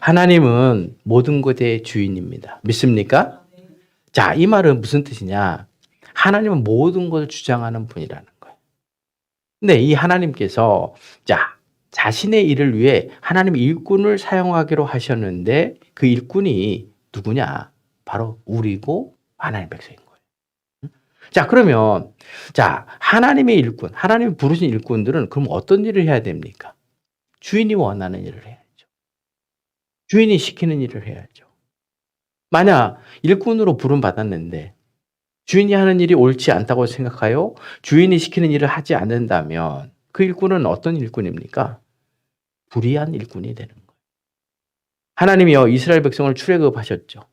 하나님은 모든 것의 주인입니다. 믿습니까? 자, 이 말은 무슨 뜻이냐? 하나님은 모든 것을 주장하는 분이라는 거예요. 근데 이 하나님께서 자, 자신의 일을 위해 하나님 일꾼을 사용하기로 하셨는데 그 일꾼이 누구냐? 바로 우리고 하나님 백성인 거예요. 응? 자, 그러면 자, 하나님의 일꾼, 하나님 부르신 일꾼들은 그럼 어떤 일을 해야 됩니까? 주인이 원하는 일을 해야죠. 주인이 시키는 일을 해야죠. 만약 일꾼으로 부름 받았는데 주인이 하는 일이 옳지 않다고 생각하여 주인이 시키는 일을 하지 않는다면 그 일꾼은 어떤 일꾼입니까? 불의한 일꾼이 되는 거예요. 하나님이요 이스라엘 백성을 출애굽하셨죠.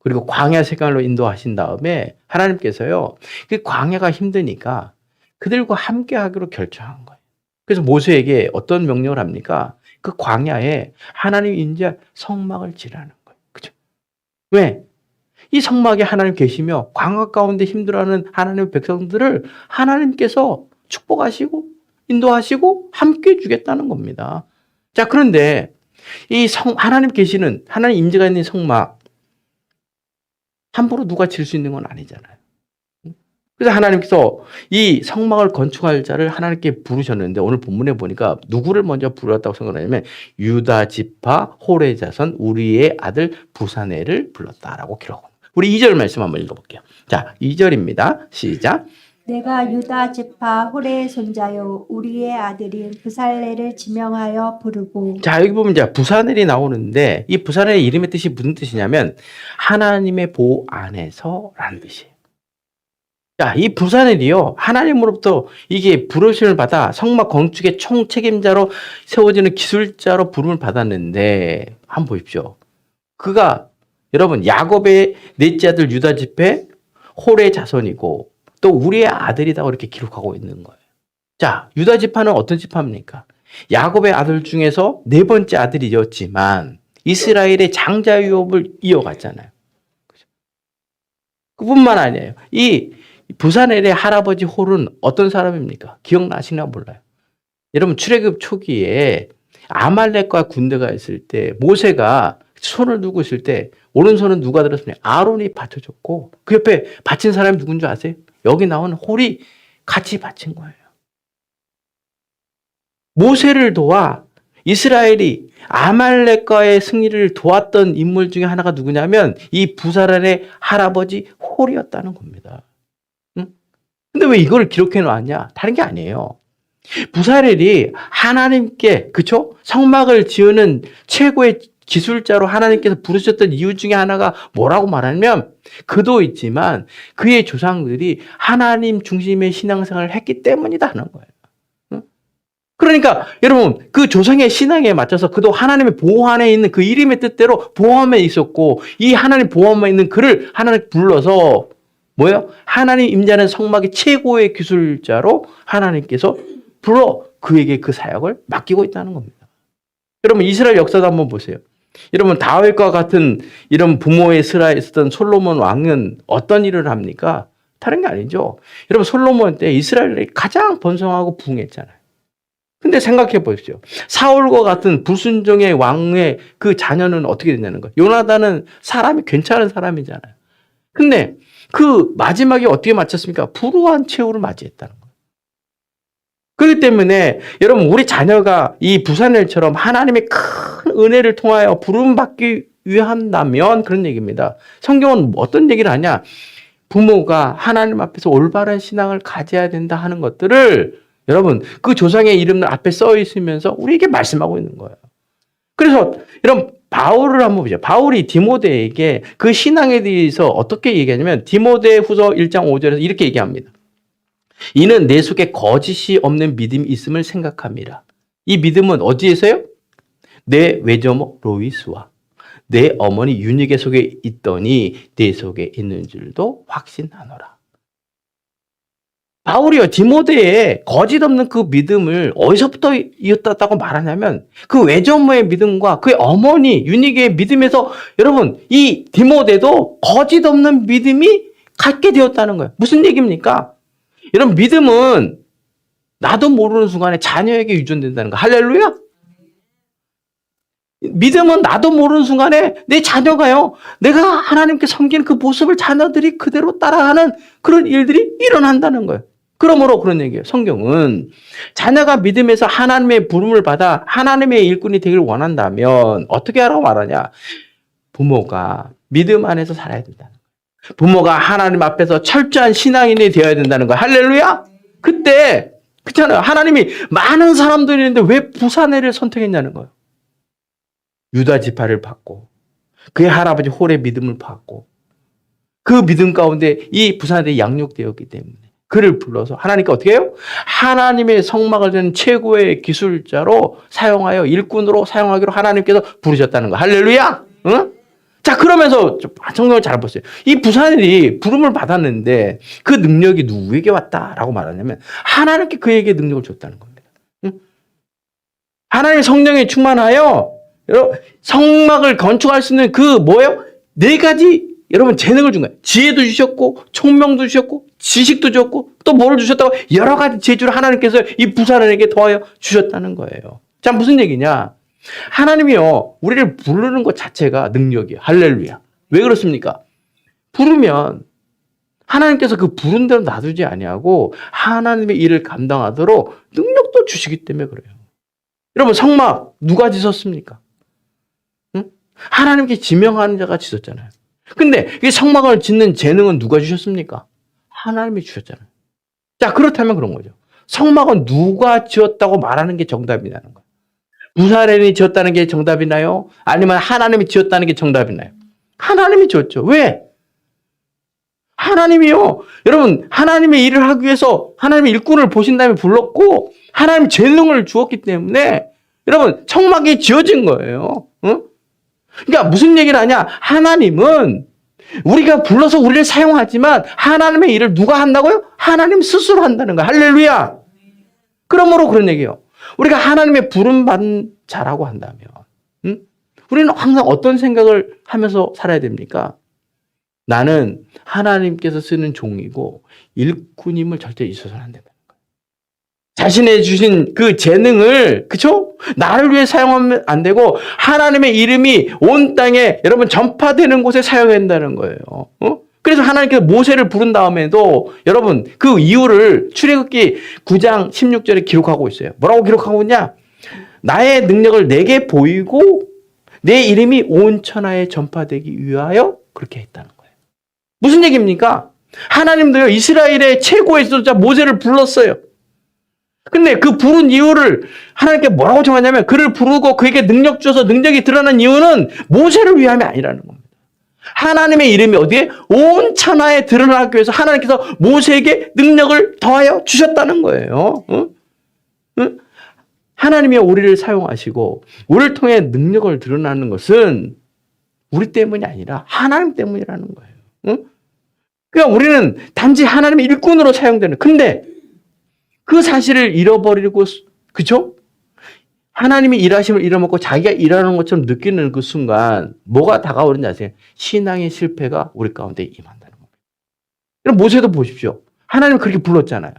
그리고 광야 생활로 인도하신 다음에 하나님께서요 그 광야가 힘드니까 그들과 함께 하기로 결정한 거예요. 그래서 모세에게 어떤 명령을 합니까? 그 광야에 하나님 인자 성막을 지라는 거예요. 그죠? 왜? 이 성막에 하나님 계시며 광야 가운데 힘들어하는 하나님의 백성들을 하나님께서 축복하시고 인도하시고 함께 주겠다는 겁니다. 자, 그런데 이 성, 하나님 계시는 하나님 임재가 있는 성막 함부로 누가 질 수 있는 건 아니잖아요. 그래서 하나님께서 이 성막을 건축할 자를 하나님께 부르셨는데 오늘 본문에 보니까 누구를 먼저 불렀다고 생각하냐면 유다 지파 호레 자손 우리의 아들 부사네를 불렀다라고 기록합니다. 우리 2절 말씀 한번 읽어볼게요. 자, 2절입니다. 시작. 내가 유다 지파 호레의 손자요 우리의 아들인 부살레를 지명하여 부르고 자, 여기 보면 이제 부사넬이 나오는데 이 부사넬의 이름의 뜻이 무슨 뜻이냐면 하나님의 보호 안에서라는 뜻이에요. 자, 이 부사넬이요. 하나님으로부터 이게 부르심을 받아 성막 건축의 총 책임자로 세워지는 기술자로 부름을 받았는데 한번 보십시오. 그가 여러분 야곱의 넷째 아들 유다 집회 홀의 자손이고 또 우리의 아들이다고 이렇게 기록하고 있는 거예요. 자, 유다 지파는 어떤 지파입니까? 야곱의 아들 중에서 네 번째 아들이었지만 이스라엘의 장자 유업을 이어갔잖아요. 그뿐만 아니에요. 이 부산 엘의 할아버지 홀은 어떤 사람입니까? 기억나시나 몰라요. 여러분 출애굽 초기에 아말렉과 군대가 있을 때 모세가 손을 두고 있을 때 오른손은 누가 들었습니까? 아론이 받쳐줬고 그 옆에 바친 사람이 누군 줄 아세요? 여기 나온 홀이 같이 바친 거예요. 모세를 도와 이스라엘이 아말렉과의 승리를 도왔던 인물 중에 하나가 누구냐면 이 부사란의 할아버지 홀이었다는 겁니다. 응? 근데 왜 이걸 기록해 놨냐? 다른 게 아니에요. 부사렐이 하나님께 그쵸? 성막을 지으는 최고의 기술자로 하나님께서 부르셨던 이유 중에 하나가 뭐라고 말하냐면 그도 있지만 그의 조상들이 하나님 중심의 신앙생활을 했기 때문이다 하는 거예요. 응? 그러니까 여러분 그 조상의 신앙에 맞춰서 그도 하나님의 보호 안에 있는 그 이름의 뜻대로 보호함에 있었고 이 하나님 보호함에 있는 그를 하나님 불러서 뭐예요? 하나님 임자는 성막의 최고의 기술자로 하나님께서 불러 그에게 그 사역을 맡기고 있다는 겁니다. 여러분 이스라엘 역사도 한번 보세요. 여러분 다윗과 같은 이런 부모의 슬하에 있었던 솔로몬 왕은 어떤 일을 합니까? 다른 게 아니죠. 여러분 솔로몬 때 이스라엘이 가장 번성하고 부흥했잖아요. 근데 생각해 보십시오. 사울과 같은 불순종의 왕의 그 자녀는 어떻게 됐냐는 거예요. 요나단은 사람이 괜찮은 사람이잖아요. 근데 그 마지막에 어떻게 마쳤습니까? 불우한 최후를 맞이했다는 거예요. 그렇기 때문에 여러분 우리 자녀가 이 부산일처럼 하나님의 큰 은혜를 통하여 부름 받기 위한다면 그런 얘기입니다. 성경은 어떤 얘기를 하냐? 부모가 하나님 앞에서 올바른 신앙을 가져야 된다 하는 것들을 여러분 그 조상의 이름을 앞에 써 있으면서 우리에게 말씀하고 있는 거예요. 그래서 여러분 바울을 한번 보죠. 바울이 디모데에게 그 신앙에 대해서 어떻게 얘기하냐면 디모데 후서 1장 5절에서 이렇게 얘기합니다. 이는 내 속에 거짓이 없는 믿음이 있음을 생각합니다. 이 믿음은 어디에서요? 내 외조모 로이스와 내 어머니 윤희계 속에 있더니 내 속에 있는 줄도 확신하노라. 바울이요 디모데의 거짓 없는 그 믿음을 어디서부터 이었다고 말하냐면 그 외조모의 믿음과 그 어머니 윤희계의 믿음에서 여러분 이 디모데도 거짓 없는 믿음이 갖게 되었다는 거예요. 무슨 얘기입니까? 여러분 믿음은 나도 모르는 순간에 자녀에게 유전된다는 거. 할렐루야. 믿음은 나도 모르는 순간에 내 자녀가요. 내가 하나님께 섬기는 그 모습을 자녀들이 그대로 따라하는 그런 일들이 일어난다는 거예요. 그러므로 그런 얘기예요. 성경은 자녀가 믿음에서 하나님의 부름을 받아 하나님의 일꾼이 되기를 원한다면 어떻게 하라고 말하냐? 부모가 믿음 안에서 살아야 된다는 거예요. 부모가 하나님 앞에서 철저한 신앙인이 되어야 된다는 거예요. 할렐루야! 그때 그렇잖아요. 하나님이 많은 사람들이 있는데 왜 부사네를 선택했냐는 거예요. 유다 지파를 받고 그의 할아버지 홀의 믿음을 받고 그 믿음 가운데 이 부산에 양육되었기 때문에 그를 불러서 하나님께 어떻게 해요? 하나님의 성막을 든 최고의 기술자로 사용하여 일꾼으로 사용하기로 하나님께서 부르셨다는 거. 할렐루야! 응? 자, 그러면서 좀 성경을 잘 보세요. 이 부산이 부름을 받았는데 그 능력이 누구에게 왔다라고 말하냐면 하나님께 그에게 능력을 줬다는 겁니다. 응? 하나님의 성령에 충만하여 여러분 성막을 건축할 수 있는 그 뭐예요? 네 가지 여러분 재능을 준 거예요. 지혜도 주셨고 총명도 주셨고 지식도 주셨고 또 뭐를 주셨다고 여러 가지 재주를 하나님께서 이 부사람에게 더하여 주셨다는 거예요. 자 무슨 얘기냐? 하나님이요 우리를 부르는 것 자체가 능력이에요. 할렐루야. 왜 그렇습니까? 부르면 하나님께서 그 부른 대로 놔두지 아니하고 하나님의 일을 감당하도록 능력도 주시기 때문에 그래요. 여러분 성막 누가 지었습니까? 응? 하나님께 지명하는 자가 지었잖아요. 근데 이 성막을 짓는 재능은 누가 주셨습니까? 하나님이 주셨잖아요. 자 그렇다면 그런 거죠. 성막은 누가 지었다고 말하는 게 정답이라는 거예요. 부사련이 지었다는 게 정답이나요? 아니면 하나님이 지었다는 게 정답이나요? 하나님이 지었죠. 왜? 하나님이요. 여러분, 하나님의 일을 하기 위해서 하나님의 일꾼을 보신 다음에 불렀고, 하나님 재능을 주었기 때문에, 여러분, 성막이 지어진 거예요. 응? 그러니까 무슨 얘기를 하냐? 하나님은 우리가 불러서 우리를 사용하지만 하나님의 일을 누가 한다고요? 하나님 스스로 한다는 거야. 할렐루야. 그러므로 그런 얘기예요. 우리가 하나님의 부름 받은 자라고 한다면, 응? 우리는 항상 어떤 생각을 하면서 살아야 됩니까? 나는 하나님께서 쓰는 종이고 일꾼임을 절대 잊어서는 안 거예요. 자신의 주신 그 재능을 그쵸? 나를 위해 사용하면 안 되고 하나님의 이름이 온 땅에 여러분 전파되는 곳에 사용해야 된다는 거예요. 어? 그래서 하나님께서 모세를 부른 다음에도 여러분 그 이유를 출애굽기 9장 16절에 기록하고 있어요. 뭐라고 기록하고 있냐? 나의 능력을 내게 보이고 내 이름이 온 천하에 전파되기 위하여 그렇게 했다는 거예요. 무슨 얘기입니까? 하나님도요, 이스라엘의 최고의 지도자 모세를 불렀어요. 근데 그 부른 이유를 하나님께 뭐라고 정하냐면 그를 부르고 그에게 능력 주어서 능력이 드러난 이유는 모세를 위함이 아니라는 겁니다. 하나님의 이름이 어디에? 온 천하에 드러나기 위해서 하나님께서 모세에게 능력을 더하여 주셨다는 거예요. 응? 응? 하나님이 우리를 사용하시고 우리를 통해 능력을 드러나는 것은 우리 때문이 아니라 하나님 때문이라는 거예요. 응? 그러니까 우리는 단지 하나님의 일꾼으로 사용되는. 근데 그 사실을 잃어버리고 그죠? 하나님이 일하심을 잃어먹고 자기가 일하는 것처럼 느끼는 그 순간 뭐가 다가오는지 아세요? 신앙의 실패가 우리 가운데 임한다는 겁니다. 그럼 모세도 보십시오. 하나님 그렇게 불렀잖아요.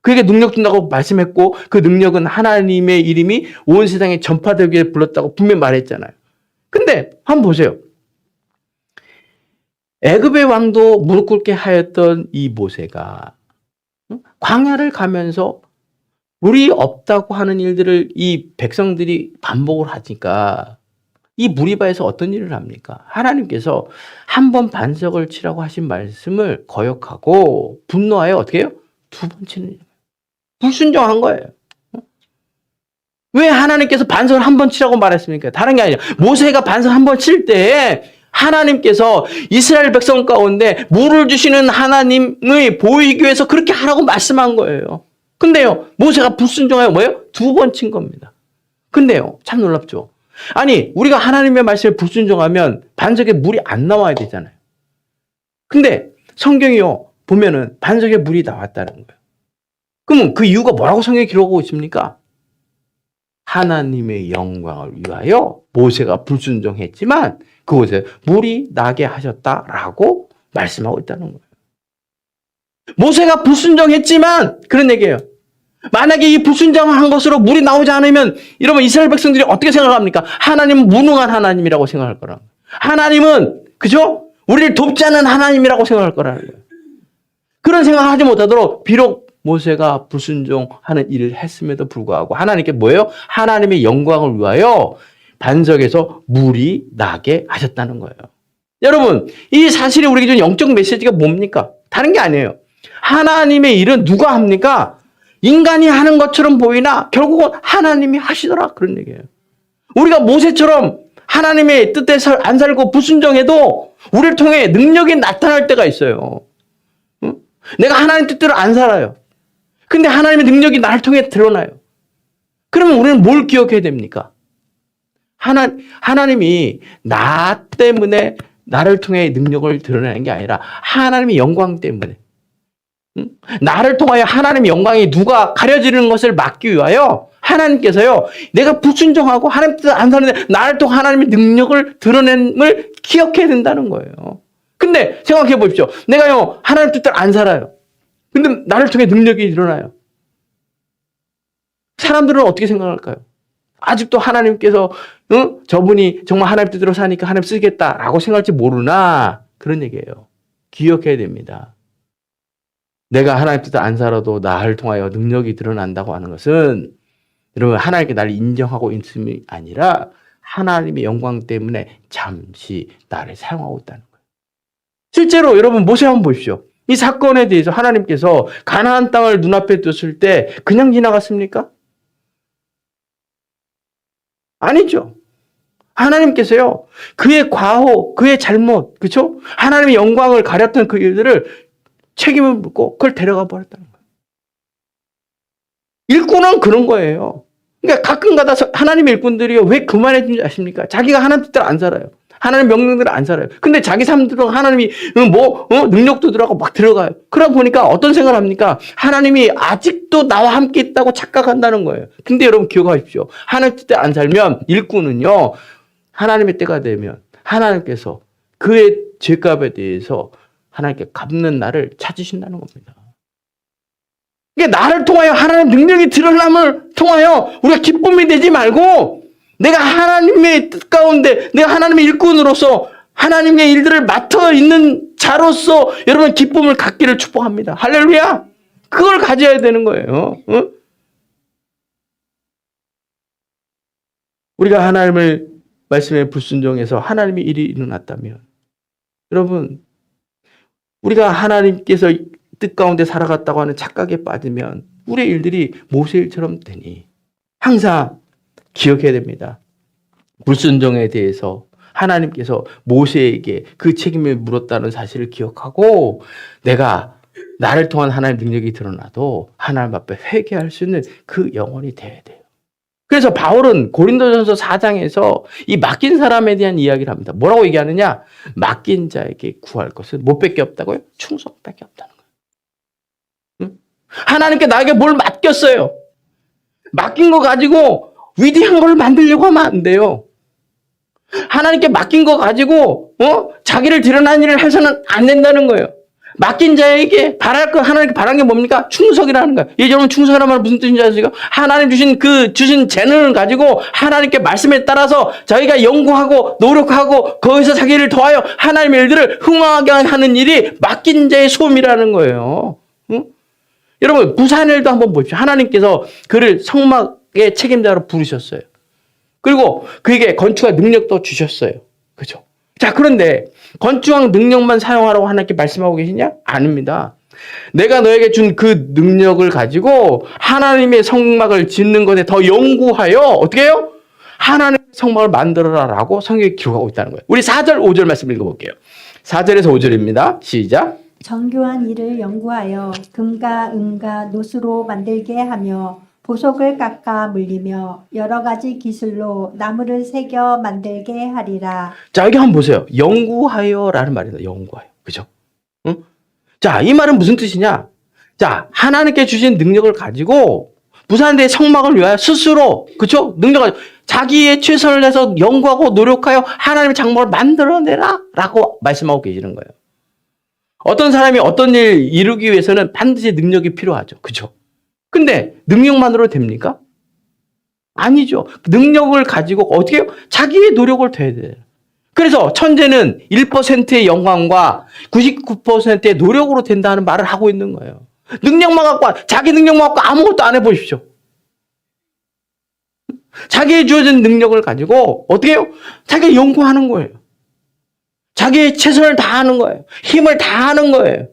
그에게 능력 준다고 말씀했고 그 능력은 하나님의 이름이 온 세상에 전파되기 위해 불렀다고 분명히 말했잖아요. 근데 한번 보세요. 애굽의 왕도 무릎 꿇게 하였던 이 모세가 응? 광야를 가면서 물이 없다고 하는 일들을 이 백성들이 반복을 하니까 이 무리바에서 어떤 일을 합니까? 하나님께서 한 번 반석을 치라고 하신 말씀을 거역하고 분노하여 어떻게 해요? 두 번 치는. 불순종한 거예요. 왜 하나님께서 반석을 한 번 치라고 말했습니까? 다른 게 아니라 모세가 반석 한 번 칠 때 하나님께서 이스라엘 백성 가운데 물을 주시는 하나님을 보이기 위해서 그렇게 하라고 말씀한 거예요. 근데요, 모세가 불순종하여 뭐예요? 두 번 친 겁니다. 근데요, 참 놀랍죠? 아니, 우리가 하나님의 말씀에 불순종하면 반석에 물이 안 나와야 되잖아요. 근데 성경이요, 보면은 반석에 물이 나왔다는 거예요. 그러면 그 이유가 뭐라고 성경에 기록하고 있습니까? 하나님의 영광을 위하여 모세가 불순종했지만 그곳에 물이 나게 하셨다라고 말씀하고 있다는 거예요. 모세가 불순종했지만 그런 얘기예요. 만약에 이 불순종한 것으로 물이 나오지 않으면 이러면 이스라엘 백성들이 어떻게 생각합니까? 하나님은 무능한 하나님이라고 생각할 거라. 하나님은 그죠? 우리를 돕지 않는 하나님이라고 생각할 거라는 거예요. 그런 생각을 하지 못하도록 비록 모세가 불순종하는 일을 했음에도 불구하고 하나님께 뭐예요? 하나님의 영광을 위하여 반석에서 물이 나게 하셨다는 거예요. 여러분, 이 사실이 우리에게 준 영적 메시지가 뭡니까? 다른 게 아니에요. 하나님의 일은 누가 합니까? 인간이 하는 것처럼 보이나 결국은 하나님이 하시더라 그런 얘기예요. 우리가 모세처럼 하나님의 뜻에 살- 안 살고 불순종해도 우리를 통해 능력이 나타날 때가 있어요. 응? 내가 하나님 뜻대로 안 살아요. 근데 하나님의 능력이 나를 통해 드러나요. 그러면 우리는 뭘 기억해야 됩니까? 하나, 하나님이 나 때문에 나를 통해 능력을 드러내는 게 아니라 하나님의 영광 때문에 응? 나를 통하여 하나님의 영광이 누가 가려지는 것을 막기 위하여 하나님께서요 내가 불순종하고 하나님 뜻 안 사는데 나를 통해 하나님의 능력을 드러냄을 기억해야 된다는 거예요. 근데 생각해 보십시오. 내가요 하나님 뜻대로 안 살아요. 근데 나를 통해 능력이 일어나요. 사람들은 어떻게 생각할까요? 아직도 하나님께서 응? 저분이 정말 하나님 뜻대로 사니까 하나님 쓰겠다라고 생각할지 모르나 그런 얘기예요. 기억해야 됩니다. 내가 하나님 뜻대로 안 살아도 나를 통하여 능력이 드러난다고 하는 것은 여러분 하나님께 나를 인정하고 있음이 아니라 하나님의 영광 때문에 잠시 나를 사용하고 있다는 거예요. 실제로 여러분 모세 한번 보십시오. 이 사건에 대해서 하나님께서 가나안 땅을 눈앞에 뒀을 때 그냥 지나갔습니까? 아니죠. 하나님께서요. 그의 과호, 그의 잘못, 그렇죠? 하나님의 영광을 가렸던 그 일들을 책임을 묻고 그걸 데려가 버렸다는 거예요. 일꾼은 그런 거예요. 그러니까 가끔 가다 서- 하나님의 일꾼들이요. 왜 그만해 준지 아십니까? 자기가 하나님 뜻대로 안 살아요. 하나님 명령대로 안 살아요. 근데 자기 삶대로 하나님이 어, 뭐 어, 능력도 들어가고 막 들어가요. 그러다 보니까 어떤 생각을 합니까? 하나님이 아직도 나와 함께 있다고 착각한다는 거예요. 근데 여러분 기억하십시오. 하나님 뜻대로 안 살면 일꾼은요. 하나님의 때가 되면 하나님께서 그의 죄값에 대해서 하나님께 갚는 날을 찾으신다는 겁니다. 이게 나를 통하여 하나님 능력이 드러남을 통하여 우리가 기쁨이 되지 말고 내가 하나님의 뜻 가운데 내가 하나님의 일꾼으로서 하나님의 일들을 맡아 있는 자로서 여러분 기쁨을 갖기를 축복합니다. 할렐루야. 그걸 가져야 되는 거예요. 어? 우리가 하나님을 말씀에 불순종해서 하나님의 일이 일어났다면 여러분 우리가 하나님께서 뜻 가운데 살아갔다고 하는 착각에 빠지면 우리의 일들이 모세 일처럼 되니 항상 기억해야 됩니다. 불순종에 대해서 하나님께서 모세에게 그 책임을 물었다는 사실을 기억하고 내가 나를 통한 하나님 능력이 드러나도 하나님 앞에 회개할 수 있는 그 영혼이 돼야 돼요. 그래서 바울은 고린도전서 4장에서 이 맡긴 사람에 대한 이야기를 합니다. 뭐라고 얘기하느냐? 맡긴 자에게 구할 것은 못 밖에 없다고요? 충성밖에 없다는 거예요. 응? 하나님께 나에게 뭘 맡겼어요. 맡긴 거 가지고 위대한 걸 만들려고 하면 안 돼요. 하나님께 맡긴 거 가지고 어? 자기를 드러난 일을 해서는 안 된다는 거예요. 맡긴 자에게 바랄 거 하나님께 바란 게 뭡니까? 충성이라는 거예요. 예, 여러분 충성이라는 말은 무슨 뜻인지 아세요? 하나님 주신 그 주신 재능을 가지고 하나님께 말씀에 따라서 저희가 연구하고 노력하고 거기서 자기를 더하여 하나님의 일들을 흥하게 하는 일이 맡긴 자의 소임이라는 거예요. 응? 여러분 부산일도 한번 보십시오. 하나님께서 그를 성막의 책임자로 부르셨어요. 그리고 그에게 건축할 능력도 주셨어요. 그죠? 자, 그런데 건축학 능력만 사용하라고 하나님께 말씀하고 계시냐? 아닙니다. 내가 너에게 준 그 능력을 가지고 하나님의 성막을 짓는 것에 더 연구하여 어떻게 해요? 하나님의 성막을 만들어라라고 성경에 기록하고 있다는 거예요. 우리 4절, 5절 말씀 읽어볼게요. 4절에서 5절입니다. 시작. 정교한 일을 연구하여 금과 은과 노수로 만들게 하며 보석을 깎아 물리며 여러 가지 기술로 나무를 새겨 만들게 하리라. 자, 여기 한번 보세요. 연구하여라는 말이다. 연구하여. 그죠? 응? 자, 이 말은 무슨 뜻이냐? 자, 하나님께 주신 능력을 가지고 부산대의 성막을 위하여 스스로, 그죠? 능력을, 자기의 최선을 내서 연구하고 노력하여 하나님의 장막을 만들어내라! 라고 말씀하고 계시는 거예요. 어떤 사람이 어떤 일 이루기 위해서는 반드시 능력이 필요하죠. 그죠? 근데 능력만으로 됩니까? 아니죠. 능력을 가지고 어떻게 해요? 자기의 노력을 더해야 돼요. 그래서 천재는 1%의 영광과 99%의 노력으로 된다는 말을 하고 있는 거예요. 능력만 갖고 자기 능력만 갖고 아무것도 안 해보십시오. 자기의 주어진 능력을 가지고 어떻게 해요? 자기가 연구하는 거예요. 자기의 최선을 다하는 거예요. 힘을 다하는 거예요.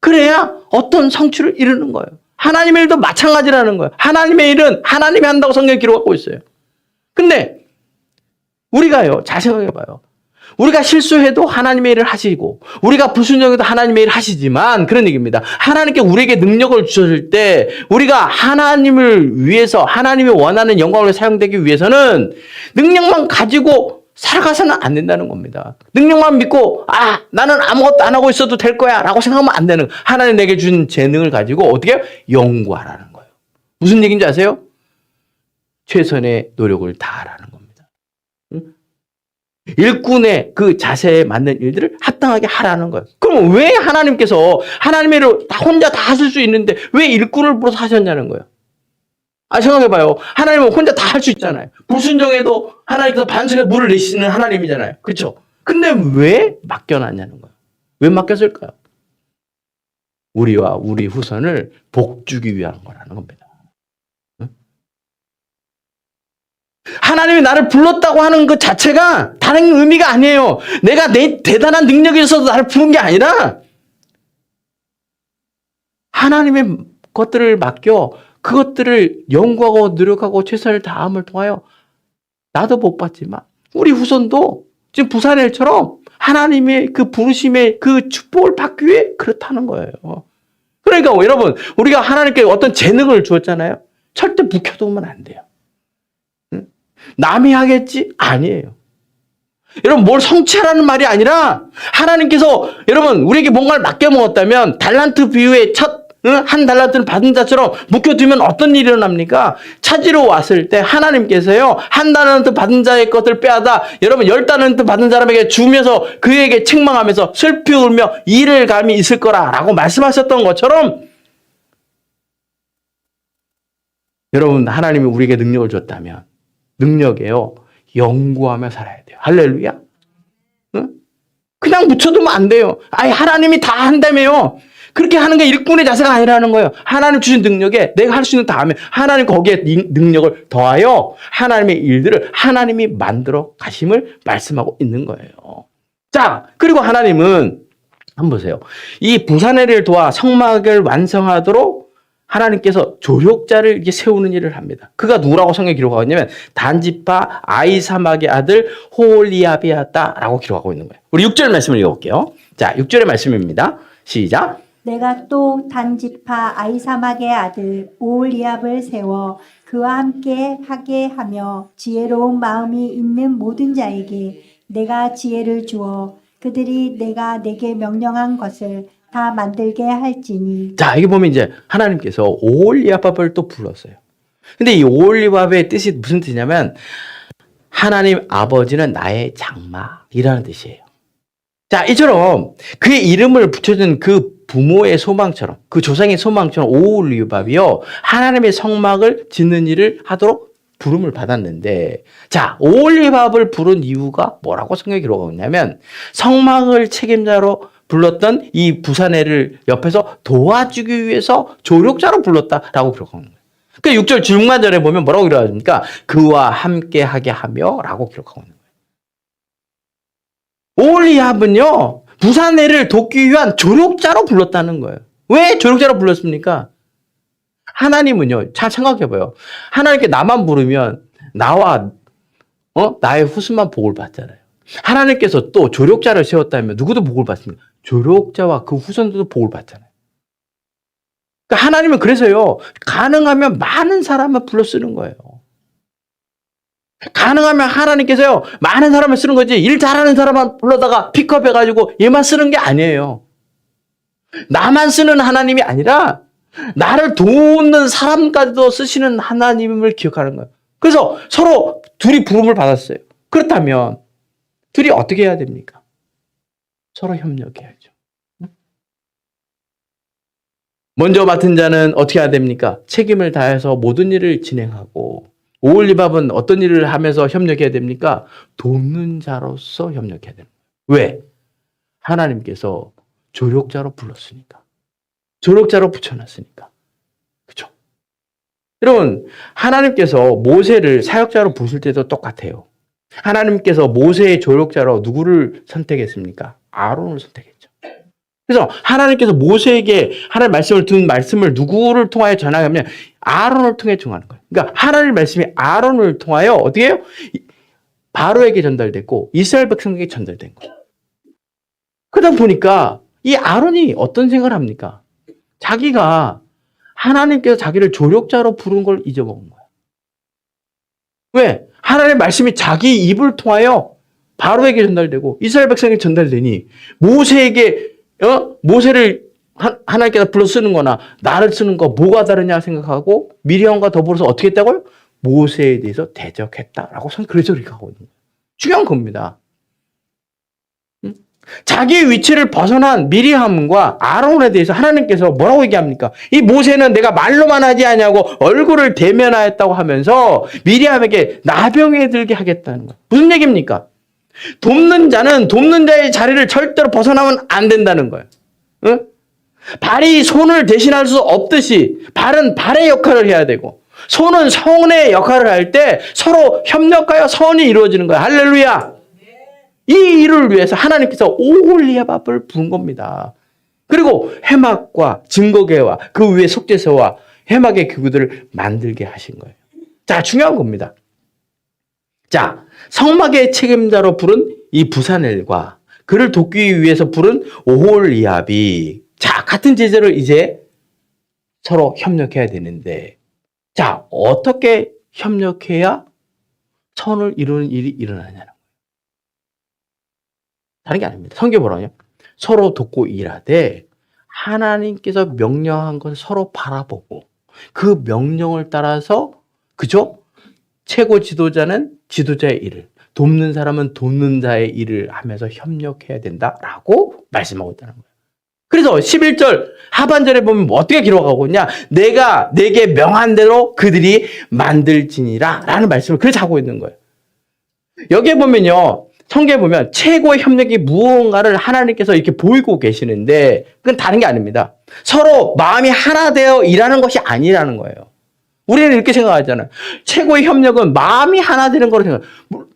그래야 어떤 성취를 이루는 거예요. 하나님의 일도 마찬가지라는 거예요. 하나님의 일은 하나님이 한다고 성경에 기록하고 있어요. 근데 우리가요, 잘 생각해 봐요. 우리가 실수해도 하나님의 일을 하시고, 우리가 불순종해도 하나님의 일을 하시지만, 그런 얘기입니다. 하나님께 우리에게 능력을 주셨을 때, 우리가 하나님을 위해서, 하나님이 원하는 영광을 사용되기 위해서는 능력만 가지고 살아가서는 안 된다는 겁니다. 능력만 믿고, 아, 나는 아무것도 안 하고 있어도 될 거야. 라고 생각하면 안 되는. 하나님 내게 준 재능을 가지고 어떻게? 연구하라는 거예요. 무슨 얘기인지 아세요? 최선의 노력을 다하라는 겁니다. 일꾼의 그 자세에 맞는 일들을 합당하게 하라는 거예요. 그럼 왜 하나님께서 하나님의 일을 다 혼자 다 하실 수 있는데 왜 일꾼을 불어서 하셨냐는 거예요. 아, 생각해봐요. 하나님은 혼자 다 할 수 있잖아요. 불순종해도 하나님께서 반석에 물을 내시는 하나님이잖아요. 그렇죠? 근데 왜 맡겨놨냐는 거예요. 왜 맡겼을까요? 우리와 우리 후손을 복주기 위한 거라는 겁니다. 하나님이 나를 불렀다고 하는 그 자체가 다른 의미가 아니에요. 내가 내 대단한 능력이 있어서 나를 부른 게 아니라 하나님의 것들을 맡겨 그것들을 연구하고 노력하고 최선을 다함을 통하여 나도 못 봤지만 우리 후손도 지금 부산일처럼 하나님의 그 부르심의 그 축복을 받기 위해 그렇다는 거예요. 그러니까 여러분 우리가 하나님께 어떤 재능을 주었잖아요. 절대 묵혀두면 안 돼요. 남이 하겠지? 아니에요. 여러분, 뭘 성취하라는 말이 아니라, 하나님께서, 여러분, 우리에게 뭔가를 맡겨 먹었다면, 달란트 비유의 첫, 응? 한 달란트는 받은 자처럼 묶여두면 어떤 일이 일어납니까? 찾으러 왔을 때 하나님께서요, 한 달란트 받은 자의 것을 빼앗아, 여러분, 열 달란트 받은 사람에게 주면서 그에게 책망하면서 슬피 울며 일을 감이 있을 거라, 라고 말씀하셨던 것처럼, 여러분, 하나님이 우리에게 능력을 줬다면, 능력에요. 연구하며 살아야 돼요. 할렐루야. 응? 그냥 묻혀두면 안 돼요. 아니, 하나님이 다 한다며요. 그렇게 하는 게 일꾼의 자세가 아니라는 거예요. 하나님 주신 능력에 내가 할 수 있는 다 하면 하나님 거기에 이 능력을 더하여 하나님의 일들을 하나님이 만들어 가심을 말씀하고 있는 거예요. 자, 그리고 하나님은 한번 보세요. 이 부산회를 도와 성막을 완성하도록 하나님께서 조력자를 이렇게 세우는 일을 합니다. 그가 누구라고 성경에 기록하고 있냐면 단지파 아이사막의 아들 호올리압이었다라고 기록하고 있는 거예요. 우리 6절 말씀을 읽어볼게요. 자, 6절의 말씀입니다. 시작. 내가 또 단지파 아이사막의 아들 오올리압을 세워 그와 함께 하게 하며 지혜로운 마음이 있는 모든 자에게 내가 지혜를 주어 그들이 내가 내게 명령한 것을 다 만들게 할지니 자, 여기 보면 이제 하나님께서 오올리압밥을 또 불렀어요. 근데 이 오올리밥의 뜻이 무슨 뜻이냐면 하나님 아버지는 나의 장막이라는 뜻이에요. 자, 이처럼 그의 이름을 붙여준 그 부모의 소망처럼 그 조상의 소망처럼 오올리밥이요 하나님의 성막을 짓는 일을 하도록 부름을 받았는데 자 오올리밥을 부른 이유가 뭐라고 성경에 기록하고 있냐면 성막을 책임자로 불렀던 이 부산애를 옆에서 도와주기 위해서 조력자로 불렀다라고 기록하는 거예요. 그 6절 중간절에 보면 뭐라고 기록합니까? 그와 함께 하게 하며 라고 기록하고 있는 거예요. 오올리압은요, 부산애를 돕기 위한 조력자로 불렀다는 거예요. 왜 조력자로 불렀습니까? 하나님은요, 잘 생각해봐요. 하나님께 나만 부르면 나와, 어? 나의 후손만 복을 받잖아요. 하나님께서 또 조력자를 세웠다면 누구도 복을 받습니다. 조력자와 그 후손들도 복을 받잖아요. 그러니까 하나님은 그래서요, 가능하면 많은 사람을 불러 쓰는 거예요. 가능하면 하나님께서요, 많은 사람을 쓰는 거지, 일 잘하는 사람만 불러다가 픽업해가지고 얘만 쓰는 게 아니에요. 나만 쓰는 하나님이 아니라, 나를 돕는 사람까지도 쓰시는 하나님을 기억하는 거예요. 그래서 서로 둘이 부름을 받았어요. 그렇다면, 둘이 어떻게 해야 됩니까? 서로 협력해야죠. 먼저 맡은 자는 어떻게 해야 됩니까? 책임을 다해서 모든 일을 진행하고 오올리밥은 어떤 일을 하면서 협력해야 됩니까? 돕는 자로서 협력해야 됩니다. 왜? 하나님께서 조력자로 불렀으니까. 조력자로 붙여놨으니까. 그죠? 여러분, 하나님께서 모세를 사역자로 부실 때도 똑같아요. 하나님께서 모세의 조력자로 누구를 선택했습니까? 아론을 선택했죠. 그래서 하나님께서 모세에게 하나님 말씀을 둔 말씀을 누구를 통하여 전하냐면 아론을 통해 전하는 거예요. 그러니까 하나님 말씀이 아론을 통하여 어떻게 해요? 이- 바로에게 전달됐고 이스라엘 백성에게 전달된 거예요. 그러다 보니까 이 아론이 어떤 생각을 합니까? 자기가 하나님께서 자기를 조력자로 부른 걸 잊어먹은 거야. 왜? 하나님의 말씀이 자기 입을 통하여 바로에게 전달되고 이스라엘 백성에게 전달되니 모세에게 어? 모세를 하- 하나님께서 불러 쓰는 거나 나를 쓰는 거 뭐가 다르냐 생각하고 미리언과 더불어서 어떻게 했다고요? 모세에 대해서 대적했다라고 선 그래서 이렇게 거예요. 중요한 겁니다. 응? 자기 위치를 벗어난 미리함과 아론에 대해서 하나님께서 뭐라고 얘기합니까? 이 모세는 내가 말로만 하지 않냐고 얼굴을 대면하였다고 하면서 미리함에게 나병에 들게 하겠다는 거예요. 무슨 얘기입니까? 돕는 자는 돕는 자의 자리를 절대로 벗어나면 안 된다는 거예요. 응? 발이 손을 대신할 수 없듯이 발은 발의 역할을 해야 되고 손은 손의 역할을 할 때 서로 협력하여 선이 이루어지는 거예요. 할렐루야. 이 일을 위해서 하나님께서 오홀리아밥을 부은 겁니다. 그리고 해막과 증거계와 그 위에 속죄서와 해막의 기구들을 만들게 하신 거예요. 자, 중요한 겁니다. 자, 성막의 책임자로 부른 이 부산엘과 그를 돕기 위해서 부른 오홀리압이 자, 같은 제재를 이제 서로 협력해야 되는데 자, 어떻게 협력해야 선을 이루는 일이 일어나냐는 거예요. 다른 게 아닙니다. 성경 보라요. 서로 돕고 일하되 하나님께서 명령한 것을 서로 바라보고 그 명령을 따라서 그죠? 최고 지도자는 지도자의 일을, 돕는 사람은 돕는 자의 일을 하면서 협력해야 된다라고 말씀하고 있다는 거예요. 그래서 11절 하반절에 보면 뭐 어떻게 기록하고 있냐? 내가 내게 명한 대로 그들이 만들지니라 라는 말씀을 그렇게 하고 있는 거예요. 여기에 보면요. 성경에 보면 최고의 협력이 무언가를 하나님께서 이렇게 보이고 계시는데 그건 다른 게 아닙니다. 서로 마음이 하나 되어 일하는 것이 아니라는 거예요. 우리는 이렇게 생각하잖아요. 최고의 협력은 마음이 하나 되는 거로 생각.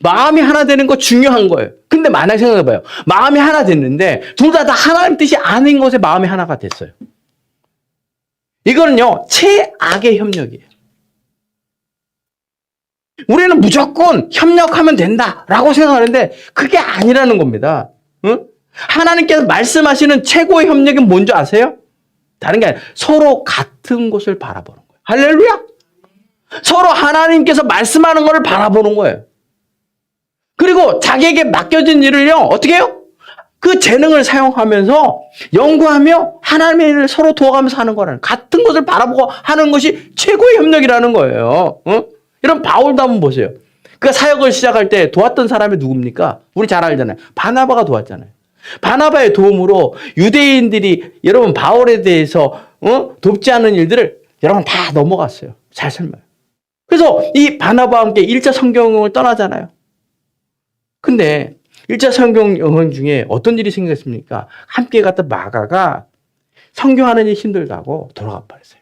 마음이 하나 되는 거 중요한 거예요. 근데 만약 생각해봐요. 마음이 하나 됐는데 둘 다 다 하나님 뜻이 아닌 것에 마음이 하나가 됐어요. 이거는요 최악의 협력이에요. 우리는 무조건 협력하면 된다라고 생각하는데 그게 아니라는 겁니다. 응? 하나님께서 말씀하시는 최고의 협력이 뭔지 아세요? 다른 게 아니라 서로 같은 곳을 바라보는 거예요. 할렐루야! 서로 하나님께서 말씀하는 것을 바라보는 거예요. 그리고 자기에게 맡겨진 일을요, 어떻게 해요? 그 재능을 사용하면서 연구하며 하나님의 일을 서로 도와가면서 하는 거라는 같은 것을 바라보고 하는 것이 최고의 협력이라는 거예요. 어? 이런 바울도 한번 보세요. 그 사역을 시작할 때 도왔던 사람이 누굽니까? 우리 잘 알잖아요. 바나바가 도왔잖아요. 바나바의 도움으로 유대인들이 여러분 바울에 대해서 어? 돕지 않은 일들을 여러분 다 넘어갔어요. 잘 설명해요. 그래서 이 바나바와 함께 1차 성경을 떠나잖아요. 근데 1차 성경 여행 중에 어떤 일이 생겼습니까? 함께 갔던 마가가 성경하는 일이 힘들다고 돌아가 버렸어요.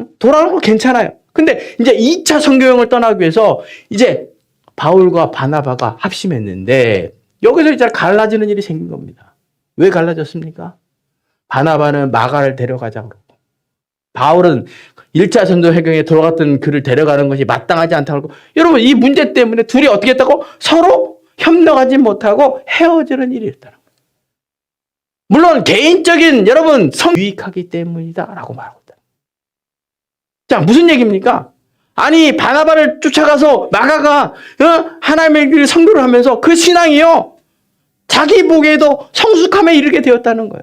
응? 돌아가는 거 괜찮아요. 근데 이제 2차 성경을 떠나기 위해서 이제 바울과 바나바가 합심했는데 여기서 이제 갈라지는 일이 생긴 겁니다. 왜 갈라졌습니까? 바나바는 마가를 데려가자 그러고 바울은 1차 전도 회경에 들어갔던 그를 데려가는 것이 마땅하지 않다고 여러분 이 문제 때문에 둘이 어떻게 했다고 서로 협력하지 못하고 헤어지는 일이 있다는 거예요. 물론 개인적인 여러분 성 유익하기 때문이다라고 말하고 있다. 자 무슨 얘기입니까? 아니 바나바를 쫓아가서 마가가 어? 하나님의 길을 선교를 하면서 그 신앙이요 자기 보기에도 성숙함에 이르게 되었다는 거예요.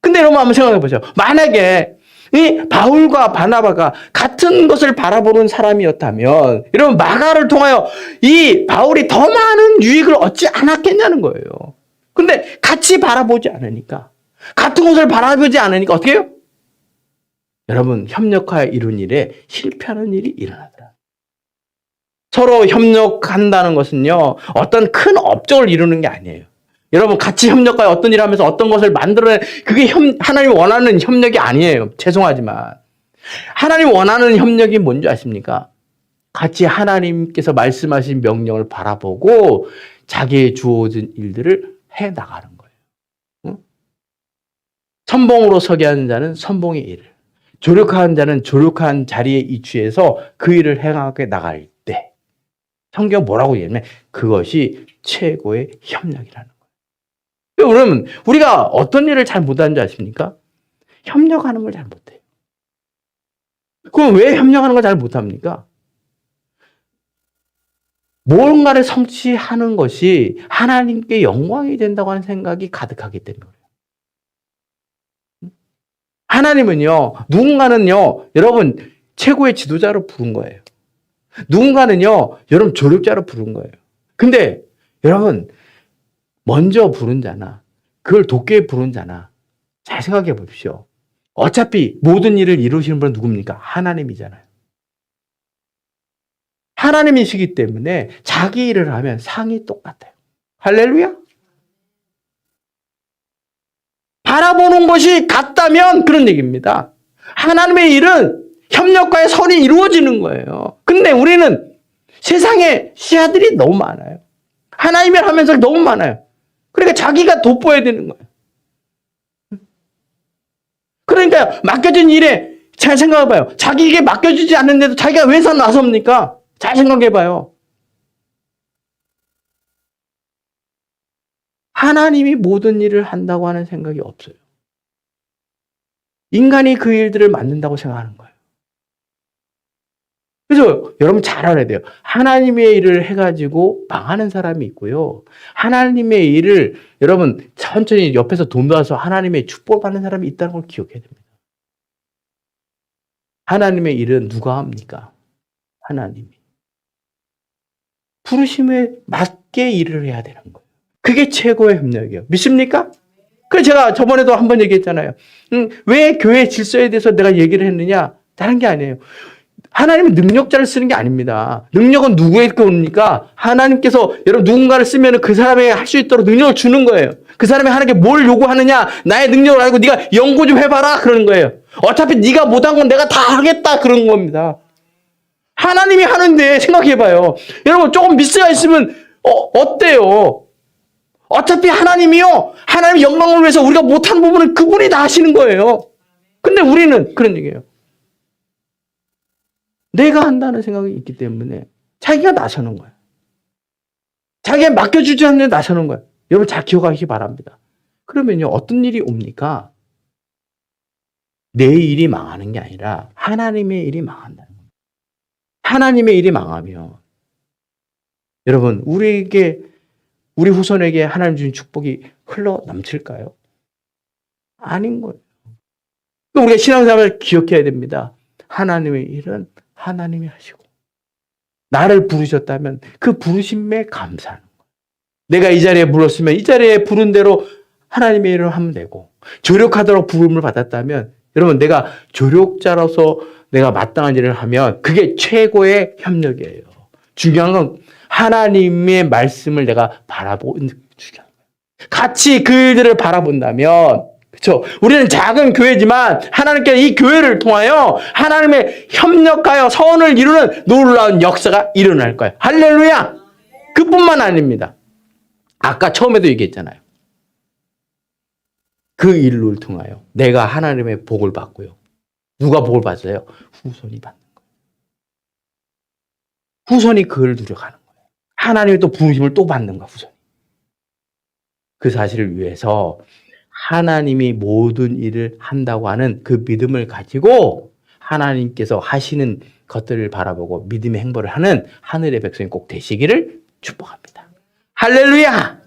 근데 여러분 한번 생각해 보세요. 만약에 이 바울과 바나바가 같은 것을 바라보는 사람이었다면 여러분 마가를 통하여 이 바울이 더 많은 유익을 얻지 않았겠냐는 거예요. 근데 같이 바라보지 않으니까 같은 것을 바라보지 않으니까 어떻게 해요? 여러분, 협력하여 이룬 일에 실패하는 일이 일어나더라. 서로 협력한다는 것은요, 어떤 큰 업적을 이루는 게 아니에요. 여러분, 같이 협력하여 어떤 일을 하면서 어떤 것을 만들어내, 그게 협, 하나님이 원하는 협력이 아니에요. 죄송하지만. 하나님 원하는 협력이 뭔지 아십니까? 같이 하나님께서 말씀하신 명령을 바라보고 자기의 주어진 일들을 해 나가는 거예요. 응? 선봉으로 서게 하는 자는 선봉의 일을, 조력하는 자는 조력한 자리에 이취해서 그 일을 행하게 나갈 때 성경 뭐라고 얘기하면 그것이 최고의 협력이라는. 그러면 우리가 어떤 일을 잘 못하는 줄 아십니까? 협력하는 걸 잘 못해요. 그럼 왜 협력하는 걸 잘 못합니까? 뭔가를 성취하는 것이 하나님께 영광이 된다고 하는 생각이 가득하기 때문에. 하나님은요, 누군가는요, 여러분, 최고의 지도자로 부른 거예요. 누군가는요, 여러분, 조력자로 부른 거예요. 근데, 여러분, 먼저 부른 자나, 그걸 돕게 부른 자나, 잘 생각해 보십시오. 어차피 모든 일을 이루시는 분은 누굽니까? 하나님이잖아요. 하나님이시기 때문에 자기 일을 하면 상이 똑같아요. 할렐루야? 바라보는 것이 같다면 그런 얘기입니다. 하나님의 일은 협력과의 선이 이루어지는 거예요. 근데 우리는 세상에 시야들이 너무 많아요. 하나님을 하면서 너무 많아요. 그러니까 자기가 돋보여야 되는 거예요. 그러니까 맡겨진 일에 잘 생각해봐요. 자기에게 맡겨주지 않는데도 자기가 왜 나섭니까? 잘 생각해봐요. 하나님이 모든 일을 한다고 하는 생각이 없어요. 인간이 그 일들을 만든다고 생각하는 거예요. 그래서 여러분 잘 알아야 돼요. 하나님의 일을 해가지고 망하는 사람이 있고요. 하나님의 일을 여러분 천천히 옆에서 돕아서 하나님의 축복을 받는 사람이 있다는 걸 기억해야 됩니다. 하나님의 일은 누가 합니까? 하나님이. 부르심에 맞게 일을 해야 되는 거예요. 그게 최고의 협력이에요. 믿습니까? 그 제가 저번에도 한 번 얘기했잖아요. 음, 왜 교회 질서에 대해서 내가 얘기를 했느냐? 다른 게 아니에요. 하나님은 능력자를 쓰는 게 아닙니다. 능력은 누구의 겁니까? 하나님께서 여러분 누군가를 쓰면 그 사람에게 할 수 있도록 능력을 주는 거예요. 그 사람이 하나님께 뭘 요구하느냐? 나의 능력을 알고 네가 연구 좀 해봐라 그러는 거예요. 어차피 네가 못한 건 내가 다 하겠다 그런 겁니다. 하나님이 하는데 생각해봐요. 여러분 조금 미스가 있으면 어, 어때요? 어차피 하나님이요. 하나님의 영광을 위해서 우리가 못한 부분은 그분이 다 하시는 거예요. 근데 우리는 그런 얘기예요. 내가 한다는 생각이 있기 때문에 자기가 나서는 거야. 자기가 맡겨주지 않는데 나서는 거야. 여러분 잘 기억하시기 바랍니다. 그러면요, 어떤 일이 옵니까? 내 일이 망하는 게 아니라 하나님의 일이 거예요. 하나님의 일이 망하면 여러분, 우리에게, 우리 후손에게 하나님 주신 축복이 흘러 넘칠까요? 아닌 거예요. 우리가 신앙생활을 기억해야 됩니다. 하나님의 일은 하나님이 하시고 나를 부르셨다면 그 부르심에 감사하는 거예요. 내가 이 자리에 불렀으면 이 자리에 부른 대로 하나님의 일을 하면 되고 조력하도록 부름을 받았다면 여러분 내가 조력자로서 내가 마땅한 일을 하면 그게 최고의 협력이에요. 중요한 건 하나님의 말씀을 내가 바라보는 게 중요한 거예요. 같이 그 일들을 바라본다면 그렇죠. 우리는 작은 교회지만 하나님께서 이 교회를 통하여 하나님의 협력하여 선을 이루는 놀라운 역사가 일어날 거예요. 할렐루야. 그뿐만 아닙니다. 아까 처음에도 얘기했잖아요. 그 일을 통하여 내가 하나님의 복을 받고요. 누가 복을 받아요? 후손이 받는 거예요. 후손이 그걸 누려가는 거예요. 하나님의 또 부르심을 또 받는 거야, 후손이. 그 사실을 위해서 하나님이 모든 일을 한다고 하는 그 믿음을 가지고 하나님께서 하시는 것들을 바라보고 믿음의 행보를 하는 하늘의 백성이 꼭 되시기를 축복합니다. 할렐루야!